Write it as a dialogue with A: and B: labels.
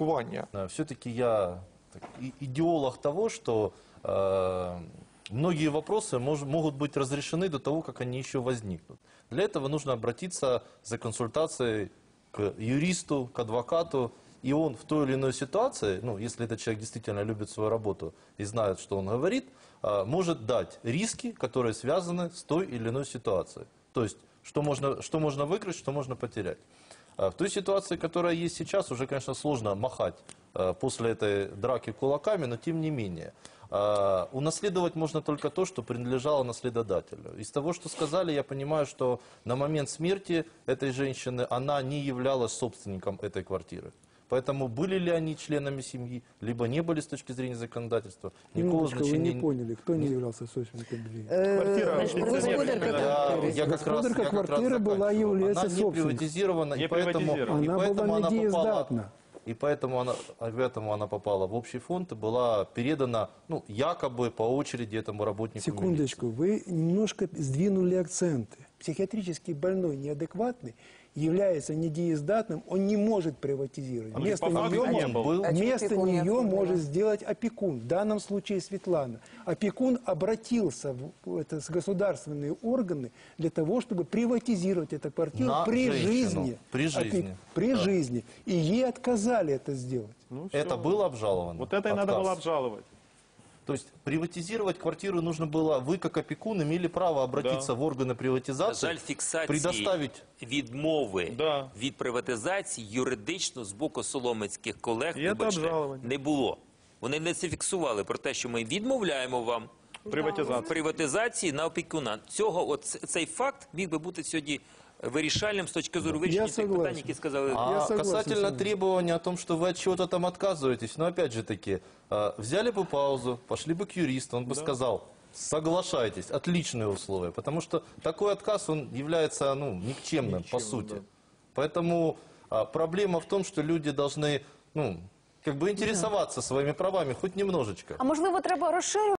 A: оподаткування.
B: Все-таки я так, идеолог того, что э, многие вопросы мож- могут быть разрешены до того, как они еще возникнут. Для этого нужно обратиться за консультацией к юристу, к адвокату, и он в той или иной ситуации, ну, если этот человек действительно любит свою работу и знает, что он говорит, э, может дать риски, которые связаны с той или иной ситуацией. То есть, что можно, что можно выиграть, что можно потерять. А В той ситуации, которая есть сейчас, уже, конечно, сложно махать э, после этой драки кулаками, но тем не менее. Э, Унаследовать можно только то, что принадлежало наследодателю. Из того, что сказали, я понимаю, что на момент смерти этой женщины она не являлась собственником этой квартиры. Поэтому были ли они членами семьи, либо не были с точки зрения законодательства, никакого
C: Минуточку, вы
B: значения
C: не поняли, кто не являлся собственником жилья?
D: Квартира
E: Значит, господарка
B: Я, как раз,
C: квартиры была является
B: Она не
C: собственником.
B: приватизирована,
D: Не
B: и поэтому,
D: приватизирована.
B: и
C: Она
B: поэтому
C: была
B: она попала, и поэтому она, поэтому она попала в общий фонд и была передана, ну, якобы по очереди этому работнику
C: Секундочку, вы немножко сдвинули акценты. Психиатрически больной, неадекватный, является недеездатным, он не может приватизировать.
D: Он
C: Вместо нее,
D: не был.
E: А
C: вместо
E: не
C: нее может сделать опекун. В данном случае Светлана. Опекун обратился в это, с государственные органы для того, чтобы приватизировать эту квартиру
B: На
C: при
B: женщину.
C: жизни.
B: При
C: Опек-
B: жизни.
C: При
B: Да.
C: жизни. И ей отказали это сделать.
D: Ну,
B: Это было обжаловано.
D: Вот это и надо
B: Отказ.
D: было обжаловать.
B: То есть приватизировать квартиру нужно было, вы как опекун имели право обратиться
D: Да.
B: в органы
F: На
B: приватизации,
F: жаль, фіксації
B: предоставить
F: відмови
D: Да.
F: від приватизації юридично з боку соломицьких колег
D: І це
F: вибачте,
D: обжалування.
F: не було. Вони не це фіксували про те, що ми відмовляємо вам
D: Приватизація.
F: в приватизації на опікуна. Цього от ц- цей факт міг би бути сьогодні вирішальним з точки зору вирішення тих
C: согласен.
F: питань, які сказали.
B: А
C: Я согласен с
B: касательно
C: вами.
B: требования о том, что вы от чего-то там отказываетесь, но опять же таки, э, взяли бы паузу, пошли бы к юристу, он бы сказал, соглашайтесь, отличные условия, потому что такой отказ, он является ну, никчемным, по сути. Поэтому а, проблема в том, что люди должны, ну, как бы интересоваться своими правами хоть немножечко.
E: А можливо, треба розширювати